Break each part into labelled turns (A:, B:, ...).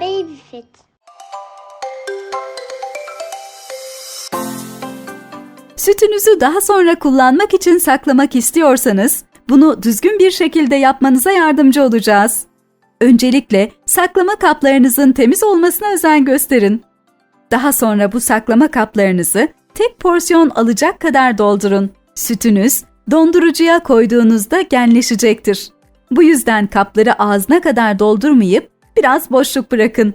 A: Babyfit.
B: Sütünüzü daha sonra kullanmak için saklamak istiyorsanız, bunu düzgün bir şekilde yapmanıza yardımcı olacağız. Öncelikle saklama kaplarınızın temiz olmasına özen gösterin. Daha sonra bu saklama kaplarınızı tek porsiyon alacak kadar doldurun. Sütünüz dondurucuya koyduğunuzda genleşecektir. Bu yüzden kapları ağzına kadar doldurmayıp biraz boşluk bırakın.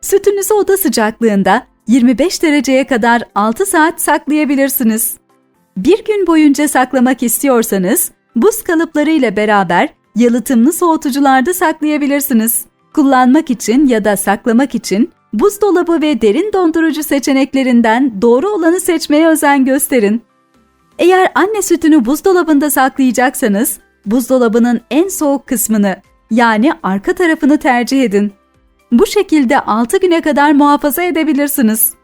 B: Sütünüzü oda sıcaklığında 25 dereceye kadar 6 saat saklayabilirsiniz. Bir gün boyunca saklamak istiyorsanız buz kalıpları ile beraber yalıtımlı soğutucularda saklayabilirsiniz. Kullanmak için ya da saklamak için buzdolabı ve derin dondurucu seçeneklerinden doğru olanı seçmeye özen gösterin. Eğer anne sütünü buzdolabında saklayacaksanız buzdolabının en soğuk kısmını yani arka tarafını tercih edin. Bu şekilde 6 güne kadar muhafaza edebilirsiniz.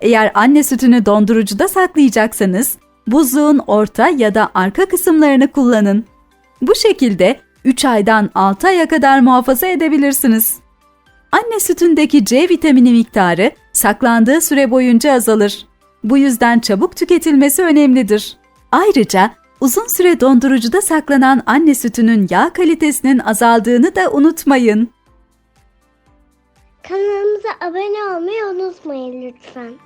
B: Eğer anne sütünü dondurucuda saklayacaksanız buzluğun orta ya da arka kısımlarını kullanın. Bu şekilde 3 aydan 6 aya kadar muhafaza edebilirsiniz. Anne sütündeki C vitamini miktarı saklandığı süre boyunca azalır. Bu yüzden çabuk tüketilmesi önemlidir. Ayrıca uzun süre dondurucuda saklanan anne sütünün yağ kalitesinin azaldığını da unutmayın.
A: Kanalımıza abone olmayı unutmayın lütfen.